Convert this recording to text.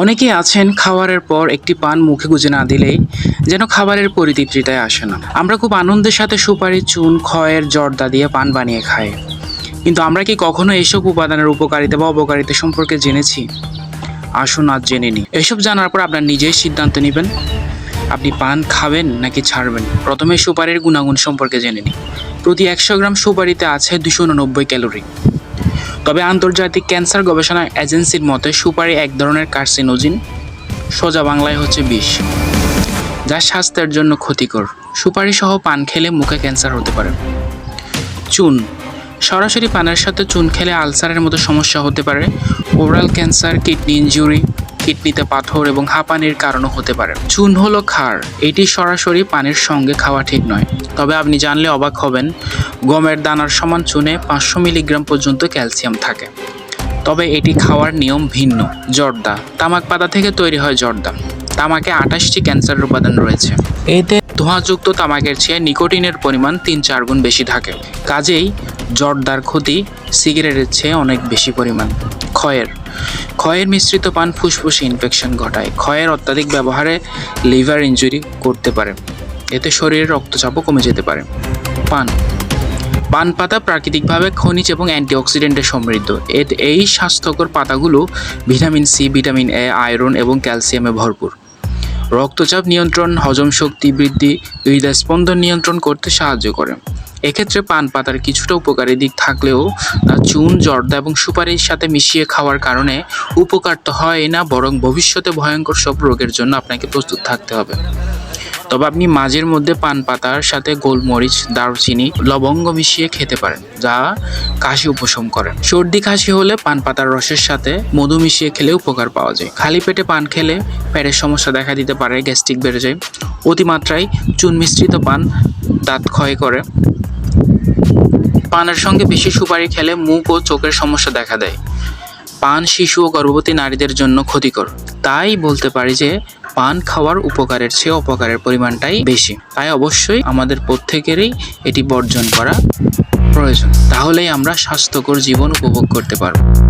অনেকেই আছেন খাবারের পর একটি পান মুখে গুজে না দিলেই যেন খাবারের পরিতৃপ্তিটাই আসে না। আমরা খুব আনন্দের সাথে সুপারি, চুন, খয়ের, জর্দা দিয়ে পান বানিয়ে খাই। কিন্তু আমরা কি কখনো এইসব উপাদানের উপকারিতা বা অপকারিতা সম্পর্কে জেনেছি? আসুন আজ জেনে নিই। এসব জানার পর আপনার নিজেই সিদ্ধান্ত নেবেন, আপনি পান খাবেন নাকি ছাড়বেন। প্রথমে সুপারির গুণাগুণ সম্পর্কে জেনে নিই। প্রতি একশো গ্রাম সুপারিতে আছে দুশো উননব্বই ক্যালোরি। তবে আন্তর্জাতিক ক্যান্সার গবেষণা এজেন্সির মতে সুপারি এক ধরনের কার্সিনোজিন, সোজা বাংলায় হচ্ছে বিষ, যা স্বাস্থ্যের জন্য ক্ষতিকর। সুপারি সহ পান খেলে মুখে ক্যান্সার হতে পারে। চুন, সরাসরি পানের সাথে চুন খেলে আলসারের মতো সমস্যা হতে পারে। ওরাল ক্যান্সার, কিডনি ইনজুরি কিডনিতে পাথর এবং হাঁপানির কারণও হতে পারে। চুন হলো ক্ষার এটি সরাসরি পানির সঙ্গে খাওয়া ঠিক নয়। তবে আপনি জানলে অবাক হবেন, গমের দানার সমান চুনে পাঁচশো মিলিগ্রাম পর্যন্ত ক্যালসিয়াম থাকে। তবে এটি খাওয়ার নিয়ম ভিন্ন, জর্দা। তামাক পাতা থেকে তৈরি হয় জর্দা। তামাকে আঠাশটি ক্যান্সার উপাদান রয়েছে। এতে ধোঁয়াযুক্ত তামাকের চেয়ে নিকোটিনের পরিমাণ তিন চার গুণ বেশি থাকে। কাজেই জর্দার ক্ষতি সিগারেটের চেয়ে অনেক বেশি পরিমাণ। ক্ষয়ের। ক্ষয়ের মিশ্রিত পান ফুসফুসে ইনফেকশন ঘটায়। ক্ষয়ের অত্যাধিক ব্যবহারে লিভার ইনজুরি করতে পারে। এতে শরীরের রক্তচাপও কমে যেতে পারে। পান। পান পাতা প্রাকৃতিকভাবে খনিজ এবং অ্যান্টিঅক্সিডেন্টে সমৃদ্ধ। এই স্বাস্থ্যকর পাতাগুলো vitamin C, vitamin A, iron এবং ক্যালসিয়ামে ভরপুর। রক্তচাপ নিয়ন্ত্রণ, হজম শক্তি বৃদ্ধি হৃদয় স্পন্দন নিয়ন্ত্রণ করতে সাহায্য করে। এক্ষেত্রে পান পাতার কিছুটা উপকারী দিক থাকলেও তা চুন, জর্দা এবং সুপারির সাথে মিশিয়ে খাওয়ার কারণে উপকার তো হয় না, বরং ভবিষ্যতে ভয়ঙ্কর সব রোগের জন্য আপনাকে প্রস্তুত থাকতে হবে। তবে আপনি মাঝের মধ্যে পান পাতার সাথে গোলমরিচ, দারুচিনি, লবঙ্গ মিশিয়ে খেতে পারেন, যা কাশি উপশম করে। সর্দি কাশি হলে পান পাতার রসের সাথে মধু মিশিয়ে খেলে উপকার পাওয়া যায়। খালি পেটে পান খেলে পেটের সমস্যা দেখা দিতে পারে, গ্যাস্ট্রিক বেড়ে যায়। অতিমাত্রায় চুন মিশ্রিত পান দাঁত ক্ষয় করে। পানের সঙ্গে বেশি সুপারি খেলে মুখ ও চোখের সমস্যা দেখা দেয়। পান শিশু ও গর্ভবতী নারীদের জন্য ক্ষতিকর। তাই বলতে পারি যে, পান খাওয়ার উপকারের চেয়ে অপকারের পরিমাণটাই বেশি। তাই অবশ্যই আমাদের প্রত্যেকেরই এটি বর্জন করা প্রয়োজন। তাহলেই আমরা স্বাস্থ্যকর জীবন উপভোগ করতে পারব।